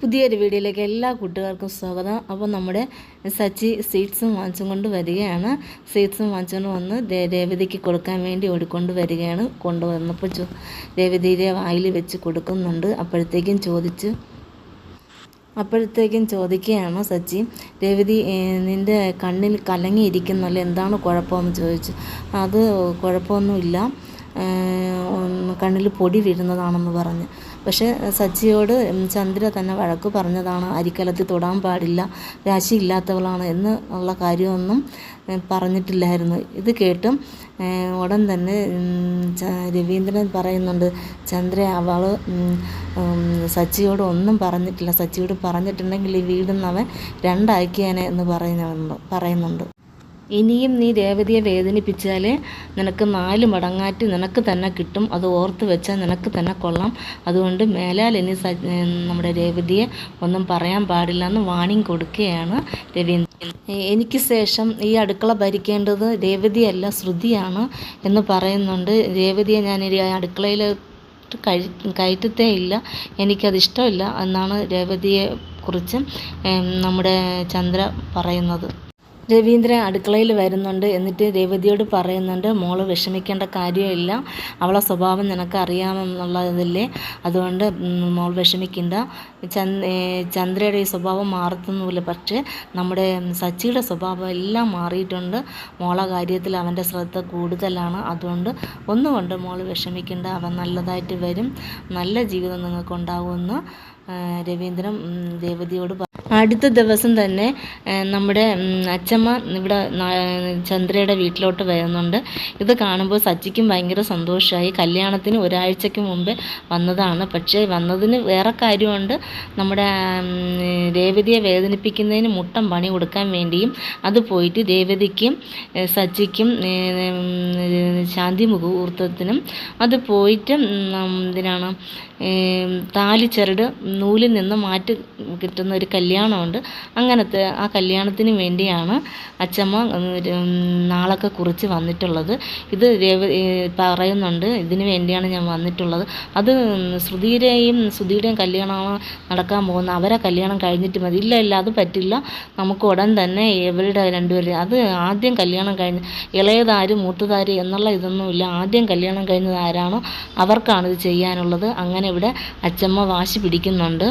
പുതിയൊരു വീഡിയോയിലേക്ക് എല്ലാ കൂട്ടുകാർക്കും സ്വാഗതം. അപ്പോൾ നമ്മുടെ സച്ചി സീഡ്സും വാങ്ങിച്ചും കൊണ്ട് വരികയാണ്. സീഡ്സും വാങ്ങിച്ചുകൊണ്ട് വന്ന് രേവതിക്ക് കൊടുക്കാൻ വേണ്ടി ഓടിക്കൊണ്ട് വരികയാണ്. കൊണ്ടുവന്നപ്പോൾ ചോ രേവതിയുടെ വായിൽ വെച്ച് കൊടുക്കുന്നുണ്ട്. അപ്പോഴത്തേക്കും ചോദിച്ച് അപ്പോഴത്തേക്കും ചോദിക്കുകയാണ് സച്ചി രേവതി നിന്റെ കണ്ണിൽ കലങ്ങിയിരിക്കുന്നല്ലോ? എന്താണ് കുഴപ്പമെന്ന് ചോദിച്ചു. അത് കുഴപ്പമൊന്നുമില്ല. കണ്ണിൽ പൊടി വീഴുന്നതാണെന്ന് പറഞ്ഞ്. പക്ഷേ സച്ചിയോട് ചന്ദ്ര തന്നെ വഴക്ക് പറഞ്ഞതാണ്. അരിക്കലത്തിൽ തൊടാൻ പാടില്ല രാശിയില്ലാത്തവളാണ് എന്ന് ഉള്ള കാര്യമൊന്നും പറഞ്ഞിട്ടില്ലായിരുന്നു. ഇത് കേട്ടും ഉടൻ തന്നെ രവീന്ദ്രൻ പറയുന്നുണ്ട് ചന്ദ്ര അവൾ സച്ചിയോട് ഒന്നും പറഞ്ഞിട്ടില്ല. സച്ചിയോട് പറഞ്ഞിട്ടുണ്ടെങ്കിൽ ഈ വീടുന്നവൻ രണ്ടാക്കിയാനെ എന്ന് പറയുന്നുണ്ട് പറയുന്നുണ്ട്. ഇനിയും നീ രേവതിയെ വേദനിപ്പിച്ചാൽ നിനക്ക് നാല് മടങ്ങാറ്റ് നിനക്ക് തന്നെ കിട്ടും. അത് ഓർത്ത് വെച്ചാൽ നിനക്ക് തന്നെ കൊള്ളാം. അതുകൊണ്ട് മേലാൽ ഇനി നമ്മുടെ രേവതിയെ ഒന്നും പറയാൻ പാടില്ല എന്ന് വാണിംഗ് കൊടുക്കുകയാണ് രവീന്ദ്രൻ. എനിക്ക് ശേഷം ഈ അടുക്കള ഭരിക്കേണ്ടത് രേവതിയല്ല ശ്രുതിയാണ് എന്ന് പറയുന്നുണ്ട്. രേവതിയെ ഞാൻ ഈ അടുക്കളയിൽ കഴി കയറ്റത്തേ ഇല്ല. എനിക്കത് ഇഷ്ടമില്ല എന്നാണ് രേവതിയെ കുറിച്ച് നമ്മുടെ ചന്ദ്ര പറയുന്നത്. രവീന്ദ്രൻ അടുക്കളയിൽ വരുന്നുണ്ട് എന്നിട്ട് രേവതിയോട് പറയുന്നുണ്ട് മോൾ വിഷമിക്കേണ്ട കാര്യമില്ല. അവളെ സ്വഭാവം നിനക്ക് അറിയാമെന്നുള്ളതല്ലേ അതുകൊണ്ട് മോൾ വിഷമിക്കണ്ട. ചന്ദ് ചന്ദ്രയുടെ ഈ സ്വഭാവം മാറത്തൊന്നുമില്ല. പക്ഷേ നമ്മുടെ സച്ചിയുടെ സ്വഭാവം എല്ലാം മാറിയിട്ടുണ്ട്. മോളെ കാര്യത്തിൽ അവന്റെ ശ്രദ്ധ കൂടുതലാണ്. അതുകൊണ്ട് ഒന്നുകൊണ്ട് മോൾ വിഷമിക്കേണ്ട. അവൻ നല്ലതായിട്ട് വരും. നല്ല ജീവിതം നിങ്ങൾക്ക് ഉണ്ടാവുമെന്ന് രവീന്ദ്രൻ രേവതിയോട് അടുത്ത ദിവസം തന്നെ നമ്മുടെ അച്ചമ്മ ഇവിടെ ചന്ദ്രയുടെ വീട്ടിലോട്ട് വരുന്നുണ്ട്. ഇത് കാണുമ്പോൾ സച്ചിക്കും ഭയങ്കര സന്തോഷമായി. കല്യാണത്തിന് ഒരാഴ്ചയ്ക്ക് മുമ്പേ വന്നതാണ്. പക്ഷേ വന്നതിന് വേറെ കാര്യമുണ്ട്. നമ്മുടെ രേവതിയെ വേദനിപ്പിക്കുന്നതിന് മുട്ടം പണി കൊടുക്കാൻ വേണ്ടിയും അത് പോയിട്ട് രേവതിക്കും സച്ചിക്കും ശാന്തി മുഹൂർത്തത്തിനും അത് പോയിട്ട് എന്തിനാണ് താലിച്ചരട് നൂലിൽ നിന്ന് മാറ്റി കിട്ടുന്ന ഒരു കല്യാണമുണ്ട്. അങ്ങനത്തെ ആ കല്യാണത്തിന് വേണ്ടിയാണ് അച്ചമ്മ നാളൊക്കെ കുറിച്ച് വന്നിട്ടുള്ളത്. ഇത് പറയുന്നുണ്ട് ഇതിന് വേണ്ടിയാണ് ഞാൻ വന്നിട്ടുള്ളത്. അത് ശ്രുതിയുടെയും ശ്രുതിയുടെയും കല്യാണമാണ് നടക്കാൻ പോകുന്ന അവരെ കല്യാണം കഴിഞ്ഞിട്ട് മതി. ഇല്ല ഇല്ല അത് പറ്റില്ല. നമുക്ക് ഉടൻ തന്നെ ഇവരുടെ രണ്ടുപേരും അത് ആദ്യം കല്യാണം കഴിഞ്ഞ് ഇളയതാര് മൂത്തതാര് എന്നുള്ള ഇതൊന്നുമില്ല ആദ്യം കല്യാണം കഴിഞ്ഞത് ആരാണോ അവർക്കാണ് ഇത് ചെയ്യാനുള്ളത്. അങ്ങനെ ഇവിടെ അച്ചമ്മ വാശി പിടിക്കുന്നുണ്ട്.